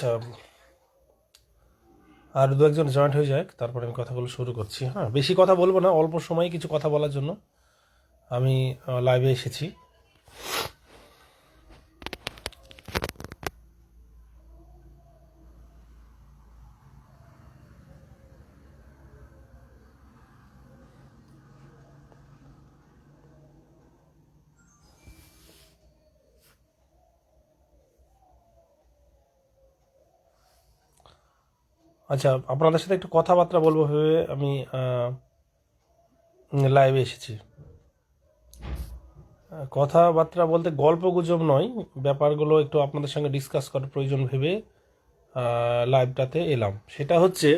আচ্ছা আর দু একজন জয়েন্ট হয়ে যাক, তারপরে আমি কথাগুলো শুরু করছি। হ্যাঁ বেশি কথা বলব না, অল্প সময়ে কিছু কথা বলার জন্য আমি লাইভে এসেছি। আচ্ছা আপনাদের সাথে একটু কথাবার্তা বলব ভেবে আমি লাইভে এসেছি। কথাবার্তা বলতে গল্প গুজব নয়, ব্যাপারগুলো একটু আপনাদের সঙ্গে ডিসকাস করার প্রয়োজন ভেবে লাইভটাতে এলাম। সেটা হচ্ছে,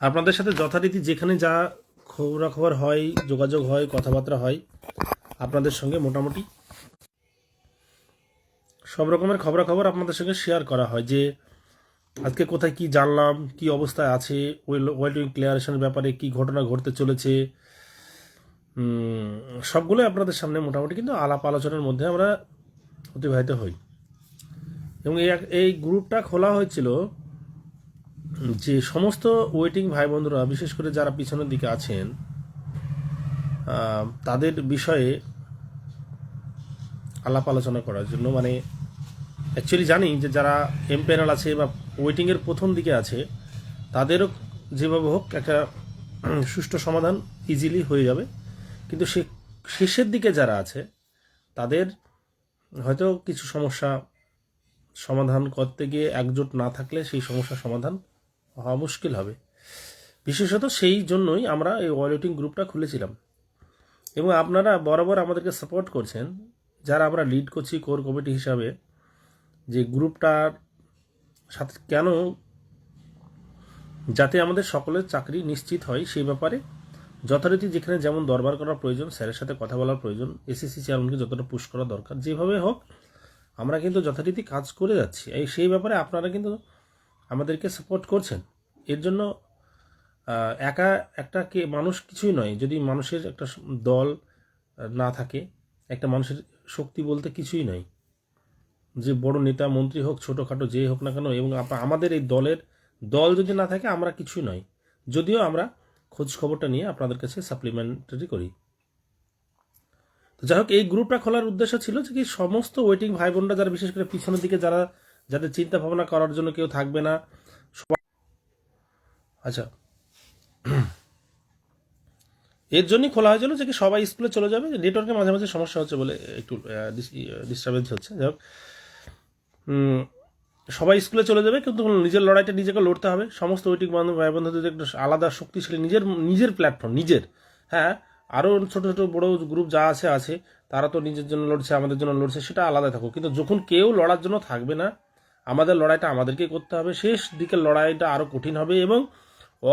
আপনাদের সাথে যথারীতি যেখানে যা খবরাখবর হয়, যোগাযোগ হয়, কথাবার্তা হয়, আপনাদের সঙ্গে মোটামুটি সব রকমের খবরাখবর আপনাদের সঙ্গে শেয়ার করা হয় যে আজকে কোথায় কি জানলাম, কি অবস্থায় আছে ওয়েল্ডিং ক্লিয়ারেশনের ব্যাপারে কি ঘটনা ঘটতে চলেছে। সবগুলোই আপনাদের সামনে মোটামুটি কিন্তু আলাপ আলোচনার মধ্যে আমরা অতিবাহিত হই। এবং এই গ্রুপটা খোলা হয়েছিল যে সমস্ত ওয়েটিং ভাই বন্ধুরা, বিশেষ করে যারা পিছনের দিকে আছেন তাদের বিষয়ে আলাপ আলোচনা করার জন্য মানে অ্যাকচুয়ালি জানি যে যারা এম প্যানেল আছে বা ওয়েটিংয়ের প্রথম দিকে আছে, তাদেরও যেভাবে হোক একটা সুষ্ঠু সমাধান ইজিলি হয়ে যাবে। কিন্তু সে, শেষের দিকে যারা আছে, তাদের হয়তো কিছু সমস্যা সমাধান করতে গিয়ে একজোট না থাকলে সেই সমস্যার সমাধান হওয়া মুশকিল হবে। বিশেষত সেই জন্যই আমরা এই ওয়েটিং গ্রুপটা খুলেছিলাম। এবং আপনারা বরাবর আমাদেরকে সাপোর্ট করছেন। যারা আমরা লিড করছি কোর কমিটি হিসাবে যে গ্রুপটার সাথে কেন যাতে আমাদের সকলের চাকরি নিশ্চিত হয় সেই ব্যাপারে যথারীতি যেখানে যেমন দরবার করা প্রয়োজন, স্যারের সাথে কথা বলার প্রয়োজন, এসএসসি চেয়ারম্যানকে যতটা পুশ করা দরকার, যেভাবে হোক, আমরা কিন্তু যথারীতি কাজ করে যাচ্ছি। এই সেই ব্যাপারে আপনারা কিন্তু আমাদেরকে সাপোর্ট করছেন। এর জন্য একা একটা কে মানুষ কিছুই নয়। যদি মানুষের একটা দল না থাকে, একটা মানুষের শক্তি বলতে কিছুই নয়। যে বড় নেতা, মন্ত্রী হোক, ছোটোখাটো যে হোক না কেন, এবং আমাদের এই দলের দল যদি না থাকে, আমরা কিছুই নয়। যদিও আমরা খোঁজ খবরটা নিয়ে আপনাদের কাছে সাপ্লিমেন্টারি করি। তো যাই হোক, এই গ্রুপটা খোলার উদ্দেশ্য ছিল যে কি সমস্ত ওয়েটিং ভাই বোনরা যারা বিশেষ করে পিছনের দিকে যারা, যাদের চিন্তা ভাবনা করার জন্য কেউ থাকবে না আচ্ছা। এর জন্যই খোলা হয়েছিল যে কি সবাই স্কুলে চলে যাবে। নেটওয়ার্কের মাঝে মাঝে সমস্যা হচ্ছে বলে একটু ডিস্টারবেন্স হচ্ছে। যাই হোক সবাই স্কুলে চলে যাবে, কিন্তু নিজের লড়াইটা নিজেকে লড়তে হবে। সমস্ত ওয়েটিং বান্ধব, ভাই বন্ধুদের একটা আলাদা শক্তিশালী নিজের নিজের প্ল্যাটফর্ম নিজের। হ্যাঁ আরও ছোটো ছোটো বড় গ্রুপ যা আছে আছে, তারা তো নিজের জন্য লড়ছে, আমাদের জন্য লড়ছে, সেটা আলাদা থাকুক। কিন্তু যখন কেউ লড়ার জন্য থাকবে না, আমাদের লড়াইটা আমাদেরকেই করতে হবে। শেষ দিকের লড়াইটা আরও কঠিন হবে এবং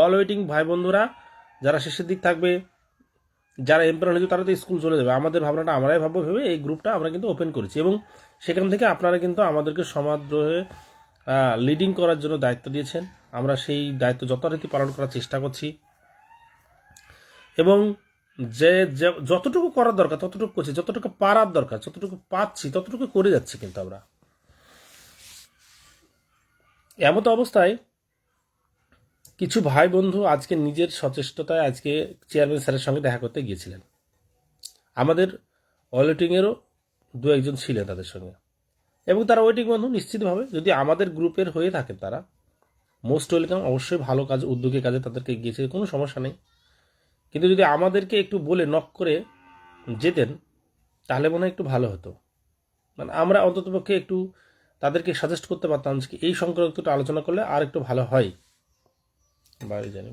অল ওয়েটিং ভাই বন্ধুরা, যারা শেষের দিক থাকবে যারা এমপ্লয় হয়েছে তারা তো স্কুল চলে যাবে। আমাদের ভাবনাটা, আমরাই ভাববো, ভেবে এই গ্রুপটা আমরা কিন্তু ওপেন করেছি। এবং সেখান থেকে আপনারা কিন্তু আমাদেরকে সমাদ্রোহে লিডিং করার জন্য দায়িত্ব দিয়েছেন। আমরা সেই দায়িত্ব যথারীতি পালন করার চেষ্টা করছি। এবং যে, যতটুকু করার দরকার, ততটুকু করছি, যতটুকু পারার দরকার, যতটুকু পাচ্ছি, ততটুকু করে যাচ্ছি কিন্তু আমরা। এমত অবস্থায় কিছু ভাই বন্ধু আজকে নিজের সচেষ্টতায় আজকে চেয়ারম্যান স্যারের সঙ্গে দেখা করতে গিয়েছিলেন। আমাদের ওয়েটিংয়েরও দু একজন ছিলেন তাদের সঙ্গে। এবং তারা ওয়েটিং বন্ধু, নিশ্চিতভাবে যদি আমাদের গ্রুপের হয়ে থাকেন তারা মোস্ট ওয়েলকাম অবশ্যই ভালো কাজ, উদ্যোগের কাজে তাদেরকে গিয়েছে কোনো সমস্যা নেই। কিন্তু যদি আমাদেরকে একটু বলে নক করে যেতেন, তাহলে মনে হয় একটু ভালো হতো। মানে আমরা অন্ততপক্ষে একটু তাদেরকে সাজেস্ট করতে পারতাম যে এই সংক্রান্ত আলোচনা করলে আর একটু ভালো হয়। বাড়ি জানি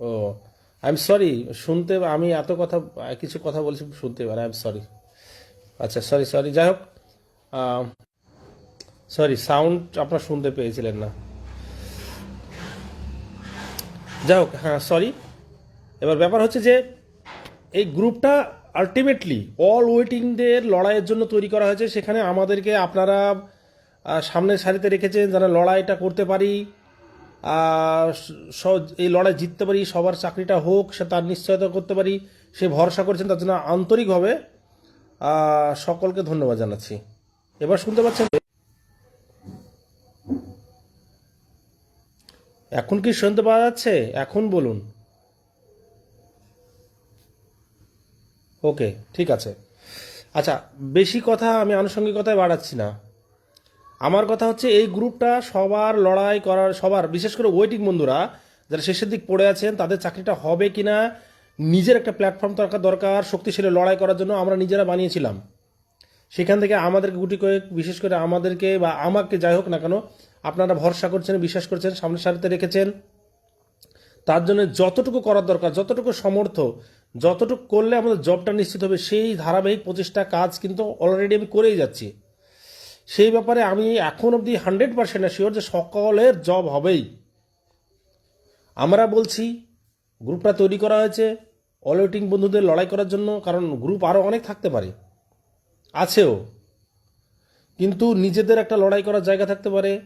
ও আই এম সরি শুনতে, আমি এত কথা, কিছু কথা বলছি শুনতে পারি আই এম সরি আচ্ছা সরি সরি যাই হোক সরি সাউন্ড আপনার শুনতে পেয়েছিলেন না। যাই হোক হ্যাঁ সরি এবার ব্যাপার হচ্ছে যে, এই গ্রুপটা আলটিমেটলি অল ওয়েটিংদের লড়াইয়ের জন্য তৈরি করা হয়েছে। সেখানে আমাদেরকে আপনারা সামনের সারিতে রেখেছেন, যারা লড়াইটা করতে পারি এই লড়াই জিততে পারি, সবার চাকরিটা হোক, সে তার নিশ্চয়তা করতে পারি, সে ভরসা করছেন, তার জন্য আন্তরিকভাবে সকলকে ধন্যবাদ জানাচ্ছি। এবার শুনতে পাচ্ছেন, এখন কি শুনতে পাওয়া যাচ্ছে? এখন বলুন। ওকে, ঠিক আছে। আচ্ছা বেশি কথা আমি আনুষঙ্গিকতায় বাড়াচ্ছি না। আমার কথা হচ্ছে এই গ্রুপটা সবার লড়াই করার, সবার, বিশেষ করে ওয়েটিং বন্ধুরা, যারা শেষের দিক পড়ে আছেন, তাদের চাকরিটা হবে কিনা, নিজের একটা প্ল্যাটফর্ম দরকার দরকার, শক্তিশালী লড়াই করার জন্য আমরা নিজেরা বানিয়েছিলাম। সেখান থেকে আমাদেরকে গুটি কয়েক, বিশেষ করে আমাদেরকে বা আমাকে যাই হোক না কেন, আপনারা ভরসা করছেন, বিশ্বাস করছেন, সামনের সারিতে রেখেছেন। তার জন্য যতটুকু করার দরকার, যতটুকু সমর্থ, যতটুকু করলে আমাদের জবটা নিশ্চিত হবে, সেই ধারাবাহিক প্রচেষ্টা কাজ কিন্তু অলরেডি আমি করেই যাচ্ছি। সেই ব্যাপারে আমি এখন অবধি হান্ড্রেড পার্সেন্ট শিওর যে সকলের জব হবেই। আমরা বলছি, গ্রুপটা তৈরি করা হয়েছে অলওয়েটিং বন্ধুদের লড়াই করার জন্য, কারণ গ্রুপ আরও অনেক থাকতে পারে। আছেও। কিন্তু নিজেদের একটা লড়াই করার জায়গা থাকতে পারে।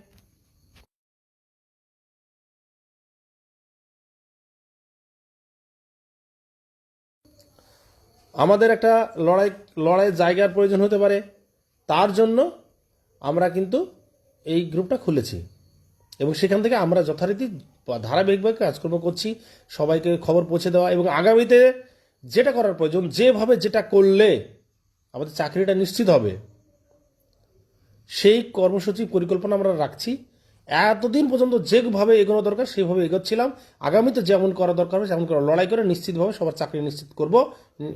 আমাদের একটা লড়াই, লড়াইয়ের জায়গার প্রয়োজন হতে পারে। তার জন্য আমরা কিন্তু এই গ্রুপটা খুলেছি। এবং সেখান থেকে আমরা যথারীতি ধারাবাহিকভাবে কাজকর্ম করছি, সবাইকে খবর পৌঁছে দেওয়া এবং আগামীতে যেটা করার প্রয়োজন, যেভাবে যেটা করলে আমাদের চাকরিটা নিশ্চিত হবে, সেই কর্মসূচি পরিকল্পনা আমরা রাখছি। এতদিন পর্যন্ত যেভাবে এগোনো দরকার, সেভাবে এগোচ্ছিলাম। আগামীতে যেমন করা দরকার হবে সেমন করা লড়াই করে নিশ্চিতভাবে সবার চাকরি নিশ্চিত করব।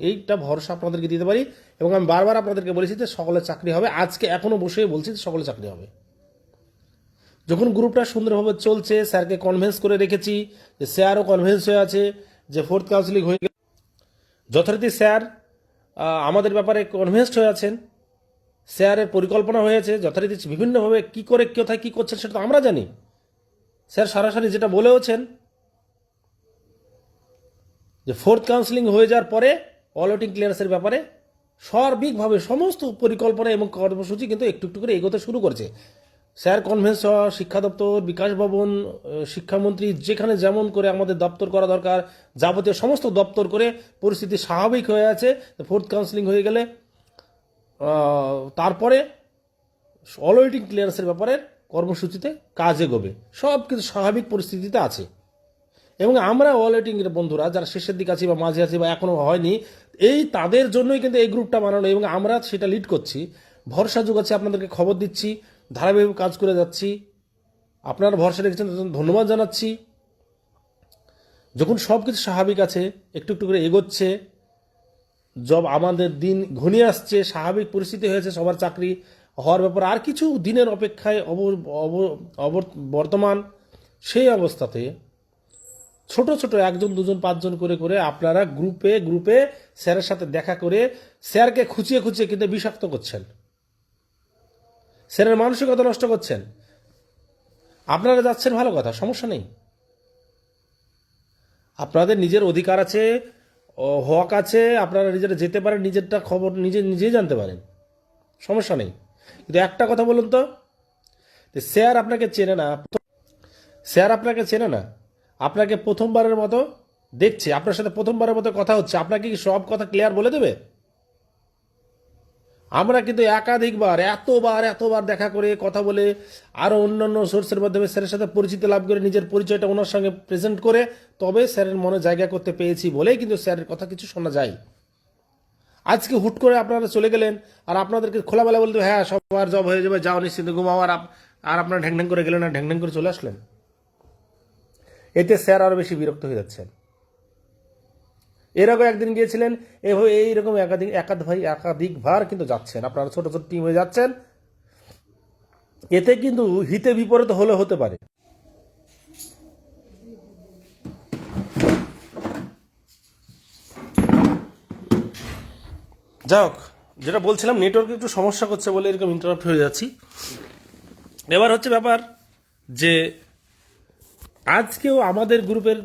এইটা ভরসা আপনাদেরকে দিতে পারি এবং আমি বারবার আপনাদেরকে বলেছি যে সকলের চাকরি হবে। আজকে এখনও বসে বলছি যে সকলের চাকরি হবে। যখন গ্রুপটা সুন্দরভাবে চলছে, স্যারকে কনভেন্স করে রেখেছি যে স্যারও কনভেন্স হয়ে আছে যে ফোর্থ কাউন্সিলিং হয়ে যথারীতি স্যার আমাদের ব্যাপারে কনভেন্সড হয়ে আছেন। স্যারের পরিকল্পনা হয়েছে, যথারীতি বিভিন্নভাবে কি করে, কোথায় কী করছেন সেটা তো আমরা জানি। স্যার সরাসরি যেটা বলেওছেন, যে ফোর্থ কাউন্সিলিং হয়ে যাওয়ার পরে অলওটিং ক্লিয়ারেন্সের ব্যাপারে সার্বিকভাবে সমস্ত পরিকল্পনা এবং কর্মসূচি কিন্তু একটু একটু করে এগোতে শুরু করছে। স্যার কনভেন্স শিক্ষা দপ্তর, বিকাশ ভবন শিক্ষামন্ত্রী, যেখানে যেমন করে আমাদের দপ্তর করা দরকার, যাবতীয় সমস্ত দপ্তর করে পরিস্থিতি স্বাভাবিক হয়ে আছে। ফোর্থ কাউন্সিলিং হয়ে গেলে তারপরে অলওয়েটিং ক্লিয়ারেন্সের ব্যাপারে কর্মসূচিতে কাজ এগোবে সব কিছু স্বাভাবিক পরিস্থিতিতে আছে। এবং আমরা ওয়ালেটিং এর বন্ধুরা, যারা শেষের দিকে আছি বা মাঝে আছি বা এখনও হয়নি, এই তাদের জন্যই কিন্তু এই গ্রুপটা বানানো এবং আমরা সেটা লিড করছি। ভরসা যোগাচ্ছি, আপনাদেরকে খবর দিচ্ছি ধারাবাহিক কাজ করে যাচ্ছি। আপনারা ভরসা রেখেছেন ধন্যবাদ জানাচ্ছি। যখন সব কিছু স্বাভাবিক আছে, একটু একটু করে এগোচ্ছে জব আমাদের দিন ঘনিয়ে আসছে, স্বাভাবিক পরিস্থিতি হয়েছে, সবার চাকরি হওয়ার ব্যাপার। আর কিছু দিনের অপেক্ষায় বর্তমান সেই অবস্থাতে ছোট ছোট একজন, দুজন, পাঁচজন করে করে আপনারা গ্রুপে গ্রুপে স্যারের সাথে দেখা করে স্যারকে খুঁচিয়ে খুঁচিয়ে কিন্তু বিষাক্ত করছেন। স্যারের মানসিকতা নষ্ট করছেন। আপনারা যাচ্ছেন ভালো কথা, সমস্যা নেই। আপনাদের নিজের অধিকার আছে হক আছে, আপনারা নিজেরা যেতে পারেন, নিজেরটা খবর নিজে নিজেই জানতে পারেন। সমস্যা নেই। কিন্তু একটা কথা বলুন তো স্যার আপনাকে চেনে না স্যার আপনাকে চেনে না, আপনাকে প্রথমবারের মতো দেখছে, আপনার সাথে প্রথমবারের মতো কথা হচ্ছে, আপনাকে কি সব কথা ক্লিয়ার বলে দেবে? আমরা কিন্তু একাধিকবার, এতবার এতবার দেখা করে কথা বলে আরও অন্যান্য সোর্সের মাধ্যমে স্যারের সাথে পরিচিতি লাভ করে নিজের পরিচয়টা ওনার সঙ্গে প্রেজেন্ট করে তবে স্যারের মনে জায়গা করতে পেরেছি বলেই কিন্তু স্যারের কথা কিছু শোনা যায়। আজকে হুট করে আপনারা চলে গেলেন আর আপনাদেরকে খোলাবেলা বলতে হ্যাঁ সবার জব হয়ে যাবে, যাও নিশ্চিন্ত, ঘুমাও, আর আর আপনারা ঢ্যাং করে গেলেন আর ঢ্যাং ঢ্যাং করে চলে আসলেন। এতে স্যার আরও বেশি বিরক্ত হয়ে যাচ্ছেন। এরকম একদিন গিয়েছিলেন, এভাবে এইরকম একাধিক একাধ ভাই একাধিকবার কিন্তু যাচ্ছেন। আপনারা ছোট ছোট টিম হয়ে যাচ্ছেন। এতে কিন্তু হিতে বিপরীত হলে হতে পারে। যাক যেটা বলছিলাম নেটওয়ার্কে একটু সমস্যা করছে বলে এরকম ইন্টারাপ্ট হয়ে যাচ্ছি। এবার হচ্ছে ব্যাপার যে, আজকেও আমাদের গ্রুপের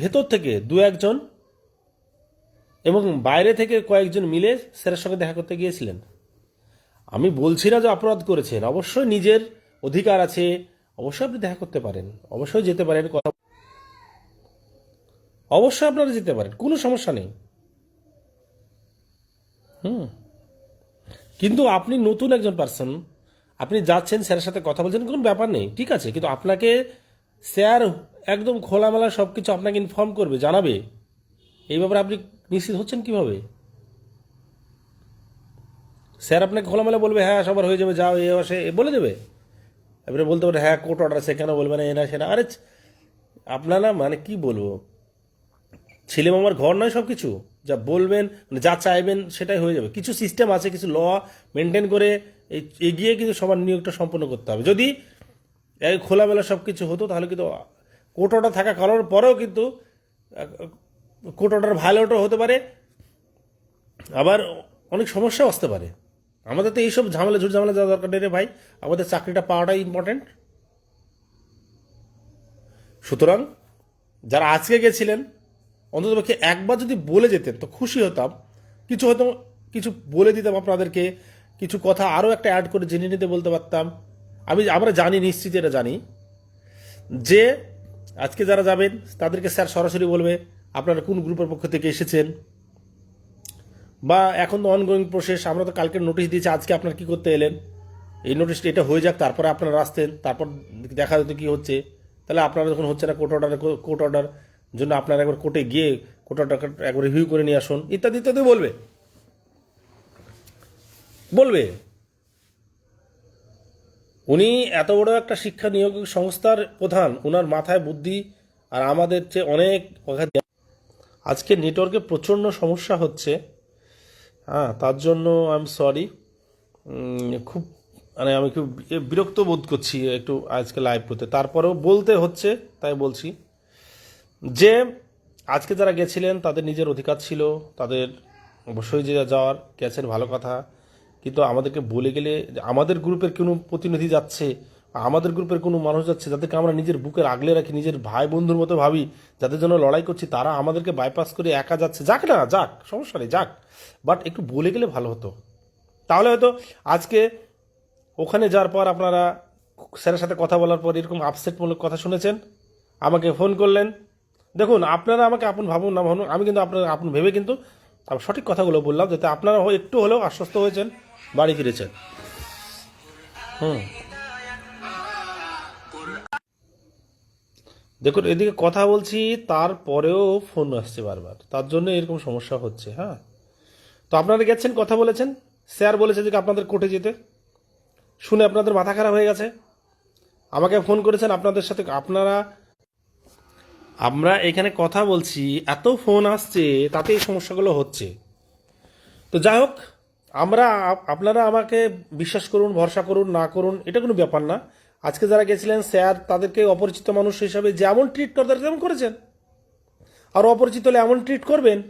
ভেতর থেকে দু একজন এবং বাইরে থেকে কয়েকজন মিলে স্যারের সঙ্গে দেখা করতে গিয়েছিলেন। আমি বলছি না যে অপরাধ করেছেন, অবশ্যই নিজের অধিকার আছে, অবশ্যই আপনি দেখা করতে পারেন, অবশ্যই যেতে পারেন, কথা অবশ্যই আপনারা যেতে পারেন, কোনো সমস্যা নেই। হুম। কিন্তু আপনি নতুন একজন পার্সন আপনি যাচ্ছেন স্যারের সাথে কথা বলছেন, কোনো ব্যাপার নেই, ঠিক আছে? কিন্তু আপনাকে স্যার একদম খোলামেলা সব কিছু আপনাকে ইনফর্ম করবে, জানাবে। এই ব্যাপারে আপনি নিশ্চিত হচ্ছেন কীভাবে? স্যার আপনাকে খোলামেলা বলবে হ্যাঁ সবার হয়ে যাবে যাও এ আসে বলে দেবে। এবারে বলতে পারে হ্যাঁ কোর্ট অর্ডার সে কেন বলবে না, এ না, সে না। আরে আপনারা মানে কি বলব? ছেলে মামার ঘর নয় সব কিছু যা বলবেন মানে যা চাইবেন, সেটাই হয়ে যাবে। কিছু সিস্টেম আছে, কিছু ল মেনটেন করে এগিয়ে কিন্তু সবার নিয়োগটা সম্পন্ন করতে হবে। যদি খোলামেলা সব কিছু হতো, তাহলে কিন্তু, কোর্ট অর্ডার থাকা কারোর পরেও কিন্তু অর্ডার ভায়োলেটও হতে পারে, আবার অনেক সমস্যাও আসতে পারে। আমাদের তো এইসব ঝামেলা, ঝুট ঝামেলা যাওয়া দরকার নেই রে ভাই। আমাদের চাকরিটা পাওয়াটাই ইম্পর্টেন্ট সুতরাং যারা আজকে গেছিলেন অন্ততপক্ষে একবার যদি বলে যেতেন, তো খুশি হতাম। কিছু হয়তো কিছু বলে দিতাম আপনাদেরকে, কিছু কথা আরও একটা অ্যাড করে জেনে নিতে বলতে পারতাম। আমি, আমরা জানি, নিশ্চিত এটা জানি, যে আজকে যারা যাবেন, তাদেরকে স্যার সরাসরি বলবে আপনারা কোন গ্রুপের পক্ষ থেকে এসেছেন? বা এখন তো অনগোয়িং প্রসেস আমরা তো কালকে নোটিশ দিয়েছি, আজকে আপনারা কি করতে এলেন? এই নোটিশটা এটা হয়ে যাক, তারপরে আপনারা আসতেন, তারপর দেখা যেত কী হচ্ছে। তাহলে আপনারা যখন হচ্ছে না কোর্ট অর্ডার কোর্ট অর্ডার জন্য আপনারা একবার কোর্টে গিয়ে কোর্ট অর্ডার একবার রিভিউ করে নিয়ে আসুন। ইত্যাদি ইত্যাদি বলবে। বলবে। উনি এত বড় একটা শিক্ষা নিয়োগ সংস্থার প্রধান ওনার মাথায় বুদ্ধি আর আমাদের চেয়ে অনেক। আজকে নেটওয়ার্কে প্রচণ্ড সমস্যা হচ্ছে। হ্যাঁ তার জন্য আই এম সরি খুব মানে আমি খুব বিরক্ত বোধ করছি একটু আজকে লাইভ করতে। তারপরেও বলতে হচ্ছে, তাই বলছি যে, আজকে যারা গেছিলেন, তাদের নিজের অধিকার ছিল, তাদের অবশ্যই যে যাওয়ার, গেছেন, ভালো কথা। কিন্তু আমাদেরকে বলে গেলে, আমাদের গ্রুপের কোনো প্রতিনিধি যাচ্ছে আমাদের গ্রুপের কোনো মানুষ যাচ্ছে যাদেরকে আমরা নিজের বুকের আগলে রাখি, নিজের ভাই বন্ধুর মতো ভাবি, যাদের জন্য লড়াই করছি, তারা আমাদেরকে বাইপাস করে একা যাচ্ছে। যাক না, যাক, সমস্যা নেই, যাক। বাট একটু বলে গেলে ভালো হতো। তাহলে হয়তো আজকে ওখানে যাওয়ার পর আপনারা স্যারের সাথে কথা বলার পর এরকম আপসেটমূলক কথা শুনেছেন। আমাকে ফোন করলেন। দেখুন, আপনারা আমাকে আপন ভাবুন না ভাবুন, আমি কিন্তু আপনার আপন ভেবে কিন্তু সঠিক কথাগুলো বললাম, যাতে আপনারা একটু হলেও আশ্বস্ত হয়েছেন, বাড়ি ফিরেছেন। হুম। দেখুন, এদিকে কথা বলছি, তারপরেও ফোন আসছে বারবার। তার জন্য এরকম সমস্যা হচ্ছে হ্যাঁ? তো আপনারা গেছেন, কথা বলেছেন? স্যার বলেছে যে আপনাদের কোর্টে যেতে। শুনে আপনাদের মাথা খারাপ হয়ে গেছে। আমাকে ফোন করেছেন আপনাদের সাথে, আপনারা, আমরা এখানে কথা বলছি, এত ফোন আসছে, তাতে এই সমস্যাগুলো হচ্ছে। তো যাই হোক, আমরা, আপনারা আমাকে বিশ্বাস করুন, ভরসা করুন, না করুন, এটা কোনো ব্যাপার না। আজকে যারা গেছিলেন স্যার, তাদেরকে অপরিচিত মানুষ হিসাবে যেমন ট্রিট করতে তেমন করেছেন। আর অপরিচিত হলে এমন ট্রিট করবেন।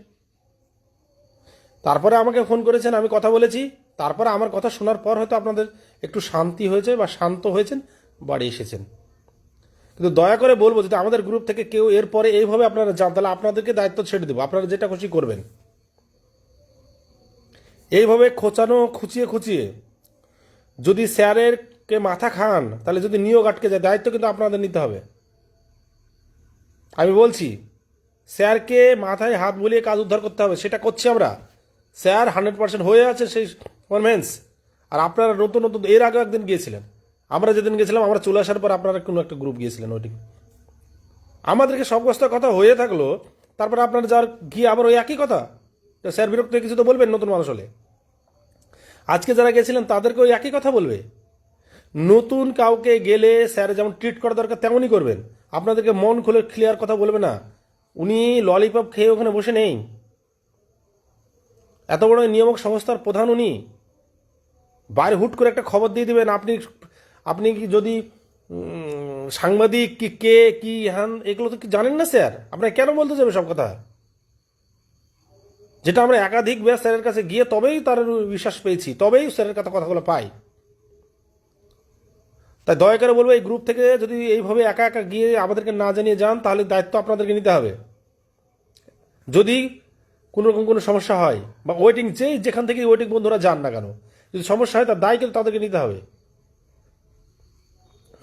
তারপরে আমাকে ফোন করেছেন, আমি কথা বলেছি। তারপরে আমার কথা শোনার পর হয়তো আপনাদের একটু শান্তি হয়েছে বা শান্ত হয়েছেন, বাড়ি এসেছেন। কিন্তু দয়া করে বলব, যদি আমাদের গ্রুপ থেকে কেউ এরপরে এইভাবে আপনারা যান, তাহলে আপনাদেরকে দায়িত্ব ছেড়ে দেবো। আপনারা যেটা খুশি করবেন। এইভাবে খোঁচানো, খুচিয়ে খুচিয়ে যদি স্যারের কে মাথা খান, তাহলে যদি নিয়োগ আটকে যায়, দায়িত্ব কিন্তু আপনাদের নিতে হবে। আমি বলছি, স্যারকে মাথায় হাত বুলিয়ে কাজ উদ্ধার করতে হবে, সেটা করছি আমরা। স্যার হান্ড্রেড পার্সেন্ট হয়ে আছে সেই কনভেন্স আর আপনারা নতুন নতুন, এর আগে একদিন গিয়েছিলেন। আমরা যেদিন গেছিলাম আমরা চলে আসার পর আপনারা কোনো একটা গ্রুপ গিয়েছিলেন ওইটি আমাদেরকে সব কষ্ট কথা হয়ে থাকল, তারপরে আপনারা যার গিয়ে আবার ওই একই কথা তো স্যার বিরক্ত কিছু তো বলবেন নতুন মানুষ হলে। আজকে যারা গেছিলেন তাদেরকে ওই একই কথা বলবে। নতুন কাউকে গেলে স্যার যেমন ট্রিট করা দরকার তেমনই করবেন। আপনাদেরকে মন খুলে ক্লিয়ার কথা বলবে না। উনি ললিপপ খেয়ে ওখানে বসে নেই। এত বড় নিয়ামক সংস্থার প্রধান উনি। বাইরে হুট করে একটা খবর দিয়ে দিবেন, আপনি আপনি কি যদি সাংবাদিক কি কে, কি, হ্যান, এগুলো তো কি জানেন না স্যার? আপনাকে কেন বলতে যাবে সব কথা? যেটা আমরা একাধিক ব্যাস স্যারের কাছে গিয়ে তবেই তার বিশ্বাস পেয়েছি, তবেই স্যারের কথা কথাগুলো পাই। তাই দয়া করে বলব, এই গ্রুপ থেকে যদি এইভাবে একা একা গিয়ে আমাদেরকে না জানিয়ে যান, তাহলে দায়িত্ব আপনাদেরকে নিতে হবে। যদি কোনো রকম কোনো সমস্যা হয়, বা ওয়েটিং যে যেখান থেকে ওয়েটিং বন্ধুরা যান না কেন, যদি সমস্যা হয় তার দায় কিন্তু তাদেরকে নিতে হবে।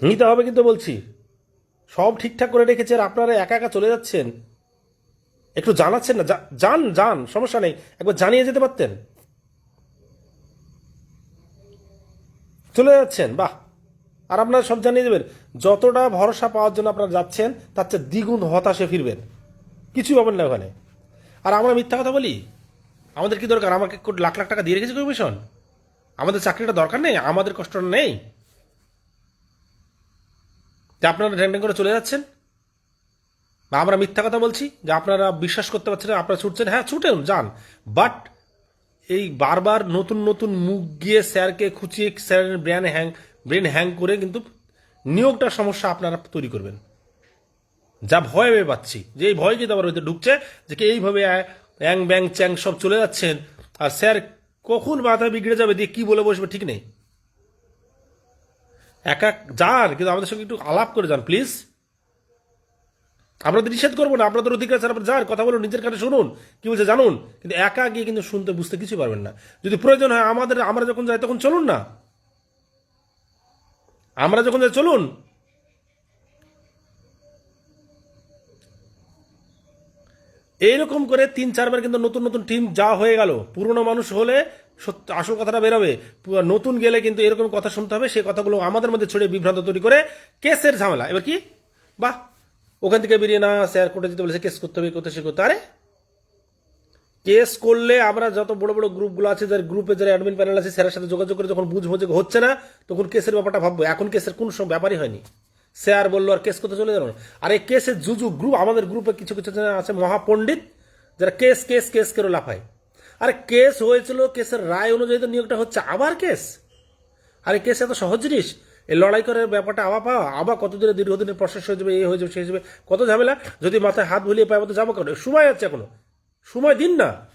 নিতে হবে কিন্তু বলছি, সব ঠিকঠাক করে রেখেছে আর আপনারা একা একা চলে যাচ্ছেন। একটু জানাচ্ছেন না যান যান, সমস্যা নেই, একবার জানিয়ে যেতে পারতেন। চলে যাচ্ছেন, বাহ। আর আপনারা সব জানিয়ে দেবেন, যতটা ভরসা পাওয়ার জন্য আপনারা যাচ্ছেন, তার চেয়ে দ্বিগুণ হতাশে ফিরবেন। কিছুই পাবেন না ওখানে। আর আমরা মিথ্যা কথা বলি? আমাদের কি দরকার? আমাকে লাখ লাখ টাকা দিয়ে রেখেছে কমিশন আমাদের চাকরিটা দরকার নেই? আমাদের কষ্টটা নেই? যে আপনারা ঢ্যাং করে চলে যাচ্ছেন? বা আমরা মিথ্যা কথা বলছি? যে আপনারা বিশ্বাস করতে পারছেন না, আপনারা ছুটছেন? হ্যাঁ ছুটেন, যান। বাট এই বারবার নতুন নতুন মুখ গিয়ে স্যারকে খুঁচিয়ে স্যারের ব্রেন হ্যাং ব্রেন হ্যাং করে কিন্তু নিয়োগটার সমস্যা আপনারা তৈরি করবেন। যা ভয় আমি পাচ্ছি। যে এই ভয় কিন্তু আমার হইতে ঢুকছে যে কি এইভাবে অ্যাং ব্যাং চ্যাং সব চলে যাচ্ছেন আর স্যার কখন মাথা বিগড়ে যাবে, দিয়ে কি বলে বসবে, ঠিক নেই। একা যান, কিন্তু আমাদের সঙ্গে একটু আলাপ করে যান প্লিজ আমরা নিষেধ করব না, আপনাদের অধিকার আছে, আপনার যান, কথা বলুন, নিজের কাছে শুনুন, কি বলছে জানুন। কিন্তু একা গিয়ে কিন্তু শুনতে, বুঝতে কিছু পারবেন না। যদি প্রয়োজন হয় আমাদের, আমরা যখন যাই তখন চলুন না। আমরা যখন চলুন। এইরকম করে তিন, চারবার কিন্তু নতুন নতুন টিম যা হয়ে গেল, পুরনো মানুষ হলে সত্য, আসল কথাটা বেরোবে। নতুন গেলে কিন্তু এরকম কথা শুনতে হবে, সেই কথাগুলো আমাদের মধ্যে ছড়িয়ে বিভ্রান্ত তৈরি করে কেসের ঝামেলা। এবার কি? বাহ, ওখান থেকে বেরিয়ে না স্যার কোর্টে যেতে বলেছে কেস করতে হবে করতে সে করতে। আরে কেস করলে আমরা যত বড় বড় গ্রুপগুলো আছে, যার গ্রুপে যারা অ্যাডমিন প্যানেল আছে, স্যারের সাথে যোগাযোগ করে যখন বুঝব যে হচ্ছে না, তখন কেসের ব্যাপারটা ভাববো। এখন কেসের কোনো সময় ব্যাপারই হয়নি। স্যার বলল, আর কেস করতে চলে যাব। আর এই কেসের জুজু গ্রুপ আমাদের গ্রুপে কিছু কিছু আছে মহাপণ্ডিত, যারা কেস কেস কেস করে লাফায়। আর কেস হয়েছিল, কেসের রায় অনুযায়ী তো নিয়োগটা হচ্ছে আবার কেস। আরে কেস এত সহজ জিনিস। এই লড়াই করার ব্যাপারটা আবার পাওয়া, আবার কত দিনের দীর্ঘদিনের প্রসেস হয়ে যাবে এই হয়ে যাবে সেই হিসেবে কত ঝামেলা। যদি মাথায় হাত ভুলিয়ে পায় তো যাব কেন? সময় আছে এখনও। সময় দিন না।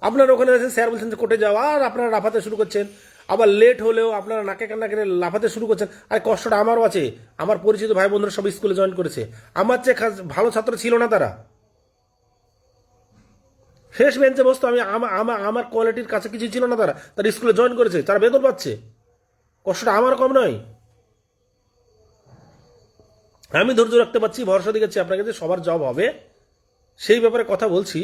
আপনার ওখানে আছেন স্যার বলছেন যে কোর্টে যাওয়া আর আপনারা লাফাতে শুরু করছেন। আবার লেট হলেও আপনারা নাকে কান্না কেটে লাফাতে শুরু করছেন। আর কষ্টটা আমারও আছে। আমার পরিচিত ভাই বোনরা সব স্কুলে জয়েন করেছে। আমার চেয়ে ভালো ছাত্র ছিল না তারা। শেষ বেঞ্চে বসতো আমি আমা- আমা- আমার কোয়ালিটির কাছে কিছু ছিল না তারা। তারা স্কুলে জয়েন করেছে, তারা বেতন পাচ্ছে। কষ্টটা আমার কম নয়। আমি ধৈর্য রাখতে পারছি, ভরসা দিচ্ছি আপনাকে যে সবার জব হবে। সেই ব্যাপারে কথা বলছি।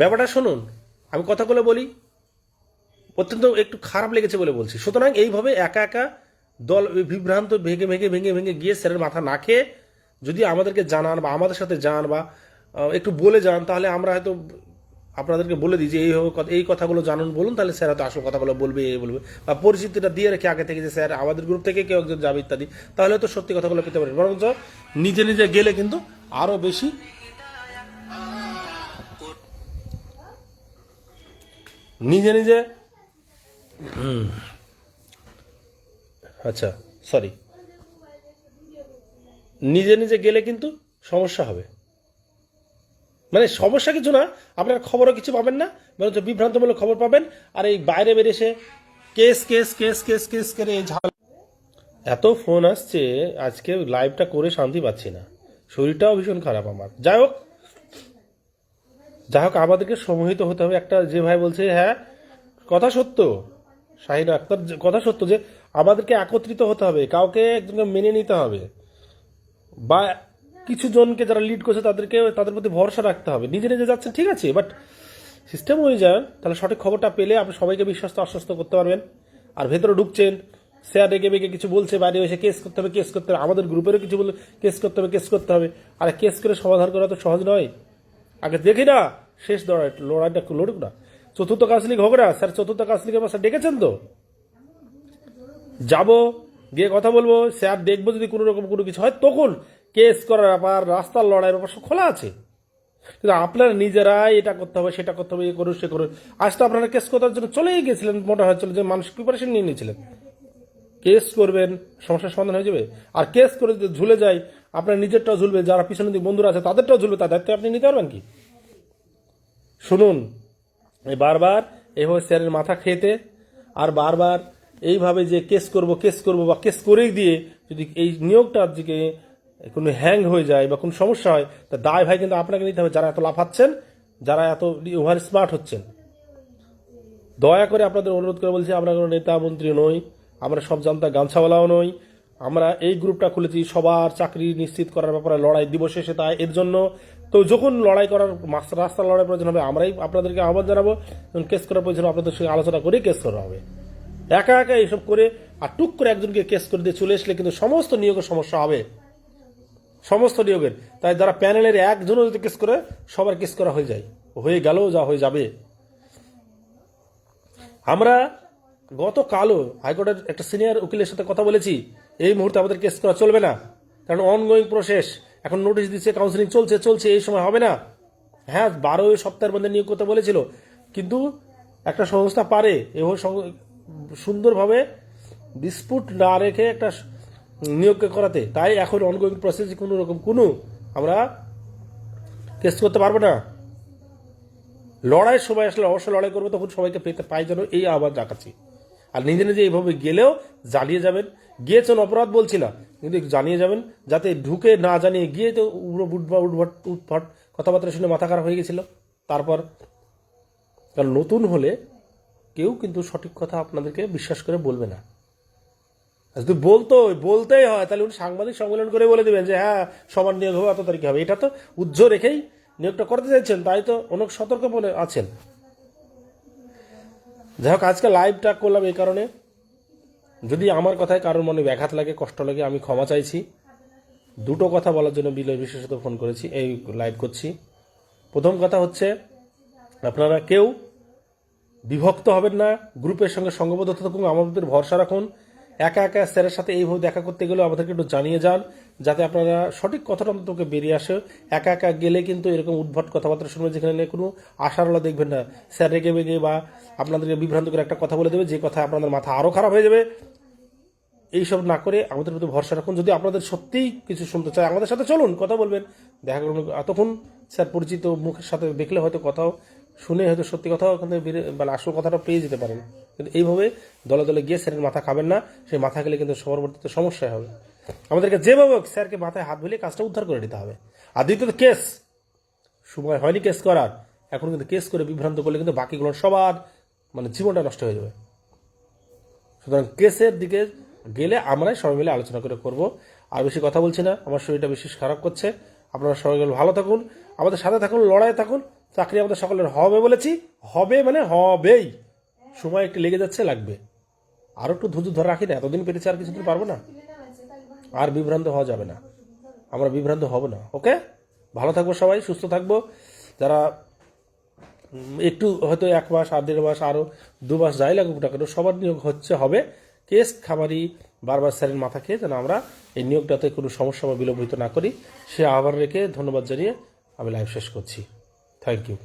ব্যাপারটা শুনুন, আমি কথাগুলো বলি। অত্যন্ত একটু খারাপ লেগেছে বলে বলছি। সুতরাং এইভাবে একা একা দল বিভ্রান্ত, ভেঙে ভেঙে ভেঙে ভেঙে গিয়ে স্যারের মাথা না খেয়ে যদি আমাদেরকে জানান বা আমাদের সাথে যান বা একটু বলে যান, তাহলে আমরা হয়তো আপনাদেরকে বলে দিই যে এইভাবে এই কথাগুলো জানুন, বলুন, তাহলে স্যার হয়তো আসল কথাগুলো বলবে এই বলবে। বা পরিচিতিটা দিয়ে রেখে আগে থেকে যে স্যার আমাদের গ্রুপ থেকে কেউ একজন যাবে ইত্যাদি, তাহলে তো সত্যি কথাগুলো পেতে পারেন বরঞ্চ নিজে নিজে গেলে কিন্তু আরও বেশি নিজে নিজে। আচ্ছা সরি নিজে নিজে গেলে কিন্তু সমস্যা হবে। মানে সমস্যা কিছু না, আপনার খবরও কিছু পাবেন না বরঞ্চ বিভ্রান্তমূলক খবর পাবেন, আর এই বাইরে বেরিয়ে এসে কেস কেস কেস কেস কেস করে ঝাল এত ফোন আসছে, আজকে লাইভটা করে শান্তি পাচ্ছি না। শরীরটাও ভীষণ খারাপ আমার। যাই হোক যাই হোক, আমাদেরকে সমহিত হতে হবে। একটা যে ভাই বলছে হ্যাঁ কথা সত্য, শাহিন আক্তার কথা সত্য যে আমাদেরকে একত্রিত হতে হবে, কাউকে একজনকে মেনে নিতে হবে। বা কিছু জনকে যারা লিড করছে তাদেরকে, তাদের প্রতি ভরসা রাখতে হবে। নিজে নিজে যাচ্ছে ঠিক আছে বাট সিস্টেম অনুযায়ী তাহলে সঠিক খবরটা পেলে আপনি সবাইকে বিশ্বাস আশ্বস্ত করতে পারবেন। আর ভেতরে ঢুকছেন, স্যার রেগে বেগে কিছু বলছে, বাইরে এসে কেস করতে হবে কেস করতে হবে। আমাদের গ্রুপেরও কিছু বলে কেস করতে হবে কেস করতে হবে। আর কেস করে সমাধান করা তো সহজ নয়। আগে দেখি না, শেষ লড়াই লড়াইটা লড়ুক না। চতুর্থ কাউন্সিলিং হোক না স্যার চতুর্থ কাউন্সিলিং এর স্যার ডেকেছেন তো? যাব, গিয়ে কথা বলব, স্যার দেখব যদি কোনো রকম কোনো কিছু হয়, তখন কেস করার ব্যাপার, রাস্তার লড়াইয়ের ব্যাপার সব খোলা আছে। কিন্তু আপনারা নিজেরাই এটা করতে হবে, সেটা করতে হবে, এ করুন, সে করুন। আজ তো আপনারা কেস করার জন্য চলেই গেছিলেন মোটা হয়েছিল যে মানুষ প্রিপারেশন নিয়ে নিয়েছিলেন। কেস করবেন, সমস্যার সমাধান হয়ে যাবে। আর কেস করে যদি ঝুলে যায়, আপনার নিজেরটাও ঝুলবে, যারা পিছনে দিকে বন্ধুরা আছে, তাদেরটাও ঝুলবে, তার দায়িত্ব আপনি নিতে পারবেন কি? শুনুন বারবার এভাবে স্যারের মাথা খেতে আর বারবার এইভাবে যে কেস করব কেস করব বা কেস করেই দিয়ে যদি এই নিয়োগটার দিকে কোনো হ্যাং হয়ে যায় বা কোনো সমস্যা হয়, তা দায় ভাই কিন্তু আপনাকে নিতে হবে। যারা এত লাফাচ্ছেন, যারা এত ওভার স্মার্ট হচ্ছেন। দয়া করে আপনাদের অনুরোধ করে বলছি, আমরা কোনো নেতা, মন্ত্রী নই, আমরা সব জানতা গামছাওয়ালাও নই। আমরা এই গ্রুপটা খুলেছি সবার চাকরি নিশ্চিত করার ব্যাপারে লড়াই দিবস এসে তাই এর জন্য। তো যখন লড়াই করার রাস্তার লড়াই প্রয়োজন হবে, আমরাই আপনাদেরকে আহ্বান জানাব। যখন কেস করার প্রয়োজন আপনাদের সঙ্গে আলোচনা করে কেস করা হবে। একা একা এইসব করে আর টুক করে একজনকে কেস করে দিয়ে চলে আসলে কিন্তু সমস্ত নিয়োগের সমস্যা হবে। সমস্ত নিয়োগের। তাই যারা প্যানেলের একজনও যদি কেস করে, সবার কেস করা হয়ে যায়। হয়ে গেলেও যা হয়ে যাবে। আমরা গতকালও হাইকোর্টের একটা সিনিয়র উকিলের সাথে কথা বলেছি। এই মুহূর্তে আমাদের কেস করা চলবে না। কারণ অনগোয়িং প্রসেস এখন নোটিশ দিচ্ছে কাউন্সিলিং চলছে চলছে, এই সময় হবে না। হ্যাঁ বারোই সপ্তাহের মধ্যে নিয়োগ করতে বলেছিল। কিন্তু একটা সংস্থা পারে এভাবে সুন্দরভাবে ডিসপুট না রেখে একটা নিয়োগকে করাতে। তাই এখন অনগোয়িং প্রসেস কোনো রকম কোনো আমরা কেস করতে পারব না। লড়াইয়ের সময় আসলে অবশ্যই লড়াই করব, তখন সবাইকে পেতে পাই যেন এই আহ্বান রাখাচ্ছি আর নিজে নিজে এইভাবে গেলেও জানিয়ে যাবেন। গিয়েছেন অপরাধ বলছি না কিন্তু জানিয়ে যাবেন, যাতে ঢুকে না জানিয়ে গিয়ে তো উড়ো উঠভট উঠভট উঠফট কথাবার্তা শুনে মাথা খারাপ হয়ে গেছিল। তারপর কারণ নতুন হলে কেউ কিন্তু সঠিক কথা আপনাদেরকে বিশ্বাস করে বলবে না। যদি বলতো, বলতেই হয়, তাহলে উনি সাংবাদিক সম্মেলন করে বলে দেবেন যে হ্যাঁ সমান নিয়োগ হবে, এত তারিখে হবে। এটা তো উজ্জ্ব রেখেই নিয়োগটা করতে চাইছেন, তাই তো অনেক সতর্ক বলে আছেন। যাই হোক, আজকে লাইভটা করলাম এই কারণে। যদি আমার কথায় কারোর মনে ব্যাঘাত লাগে, কষ্ট লাগে, আমি ক্ষমা চাইছি। দুটো কথা বলার জন্য বিলয় বিশেষত ফোন করেছি, এই লাইভ করছি। প্রথম কথা হচ্ছে, আপনারা কেউ বিভক্ত হবেন না, গ্রুপের সঙ্গে সঙ্গবদ্ধ থাকুন, আমাদের ভরসা রাখুন। একা একা স্যারের সাথে এইভাবে দেখা করতে গেলেও আমাদেরকে একটু জানিয়ে যান, যাতে আপনারা সঠিক কথাটা অন্তত বেরিয়ে আসে। একা একা গেলে কিন্তু এরকম উদ্ভট কথাবার্তা শুনবে যেখানে কোনো আশার আলো দেখবেন না। স্যার রেগে বেগে বা আপনাদেরকে বিভ্রান্ত করে একটা কথা বলে দেবে, যে কথা আপনাদের মাথা আরও খারাপ হয়ে যাবে। এইসব না করে আমাদের প্রতি ভরসা রাখুন। যদি আপনাদের সত্যিই কিছু শুনতে চায়, আমাদের সাথে চলুন, কথা বলবেন। দেখা করুন, এতক্ষণ স্যার পরিচিত, মুখের সাথে দেখলে হয়তো কথাও শুনে হয়তো সত্যি কথাও ওখান থেকে মানে আসল কথাটা পেয়ে যেতে পারেন। কিন্তু এইভাবে দলে দলে গিয়ে স্যারের মাথা খাবেন না, সেই মাথা খেলে কিন্তু পরবর্তীতে সমস্যা হবে। আমাদেরকে যেভাবে স্যারকে মাথায় হাত বুলিয়ে কাজটা উদ্ধার করে নিতে হবে। আর দ্বিতীয়ত কেস। সময় হয়নি কেস করার। এখন কিন্তু কেস করে বিভ্রান্ত করলে কিন্তু বাকিগুলো সবার মানে জীবনটা নষ্ট হয়ে যাবে। সুতরাং কেসের দিকে গেলে আমরাই সবাই মিলে আলোচনা করে করব। আর বেশি কথা বলছি না। আমার শরীরটা বিশেষ খারাপ করছে। আপনারা সবাই ভালো থাকুন। আমাদের সাথে থাকুন লড়াই থাকুন। চাকরি আমাদের সকলের হবে বলেছি। হবে মানে হবেই। সময় একটু লেগে যাচ্ছে, লাগবে। আরও একটু ধৈর্য ধরে রাখি না, এতদিন পেরেছি আর কিছুদিন পারব না। আর বিভ্রান্ত হওয়া যাবে না। আমরা বিভ্রান্ত হব না, ওকে? ভালো থাকব সবাই, সুস্থ থাকব। যারা একটু হয়তো এক মাস আর দেড় মাস আরও দু মাস যাই লাগুক না কেন, সবার নিয়োগ হচ্ছে, হবে। কেস, খামারি, বারবার স্যারের মাথা খেয়ে যেন আমরা এই নিয়োগটাতে কোনো সমস্যা বা বিলম্বিত না করি। সে আহ্বান রেখে ধন্যবাদ জানিয়ে আমি লাইভ শেষ করছি। Thank you